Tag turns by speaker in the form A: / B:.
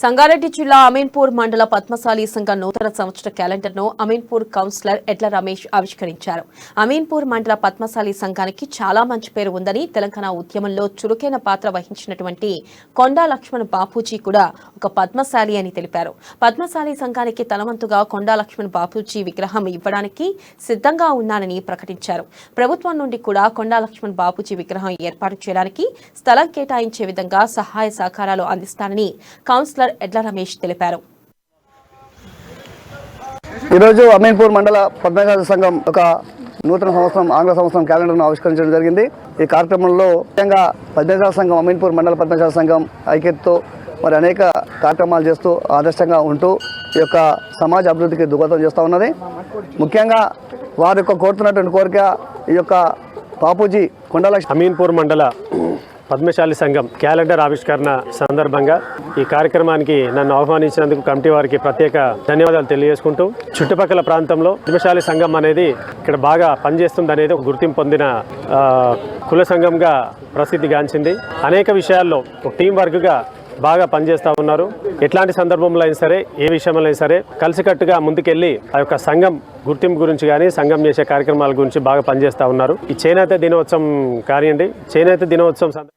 A: సంగారెడ్డి జిల్లా అమీన్పూర్ మండల పద్మశాలి సంఘ నూతన సంవత్సర క్యాలెండర్ను అమీన్పూర్ కౌన్సిలర్ ఎడ్ల రమేష్ ఆవిష్కరించారు. అమీన్పూర్ మండల పద్మశాలి సంఘానికి చాలా మంచి పేరు ఉందని తెలంగాణ ఉద్యమంలో చురుకైన పాత్ర వహించినటువంటి కొండా లక్ష్మణ్ బాపూజీ కూడా ఒక పద్మశాలి అని తెలిపారు. పద్మశాలి సంఘానికి తలవంతుగా కొండా లక్ష్మణ్ బాపూజీ విగ్రహం ఇవ్వడానికి సిద్ధంగా ఉన్నానని ప్రకటించారు. ప్రభుత్వం నుండి కూడా కొండా లక్ష్మణ్ బాపూజీ విగ్రహం ఏర్పాటు చేయడానికి స్థలం కేటాయించే విధంగా సహాయ సహకారాలు అందిస్తానని కౌన్సిలర్ ఎడ్ల రమేష్ తెలిపారు.
B: ఈరోజు అమీన్పూర్ మండల పద్మశాలి సంఘం ఒక నూతన సంవత్సరం ఆంగ్ల సంవత్సరం క్యాలెండర్ను ఆవిష్కరించడం జరిగింది. ఈ కార్యక్రమంలో ముఖ్యంగా పద్మశాల సంఘం అమీన్పూర్ మండల పద్మశాల సంఘం ఐక్యతతో మరి అనేక కార్యక్రమాలు చేస్తూ ఆదర్శంగా ఉంటూ ఈ యొక్క సమాజ అభివృద్ధికి దోహదం చేస్తూ ఉన్నది. ముఖ్యంగా వారి యొక్క కోరుతున్నటువంటి కోరిక ఈ యొక్క బాపూజీ కొండల
C: అమీన్పూర్ మండల పద్మశాలి సంఘం క్యాలెండర్ ఆవిష్కరణ సందర్భంగా ఈ కార్యక్రమానికి నన్ను ఆహ్వానించినందుకు కమిటీ వారికి ప్రత్యేక ధన్యవాదాలు తెలియజేసుకుంటూ చుట్టుపక్కల ప్రాంతంలో పద్మశాలి సంఘం అనేది ఇక్కడ బాగా పనిచేస్తుంది అనేది ఒక గుర్తింపు పొందిన కుల సంఘంగా ప్రసిద్ధిగాంచింది అనేక విషయాల్లో ఒక టీం వర్క్గా బాగా పనిచేస్తూ ఉన్నారు. ఎట్లాంటి సందర్భంలో అయినా సరే ఏ విషయంలో అయినా సరే కలిసికట్టుగా ముందుకెళ్ళి ఆ యొక్క సంఘం గుర్తింపు గురించి కానీ సంఘం చేసే కార్యక్రమాల గురించి బాగా పనిచేస్తూ ఉన్నారు. ఈ చేనేత దినోత్సవం కానివ్వండి చేనేత దినోత్సవం సంద-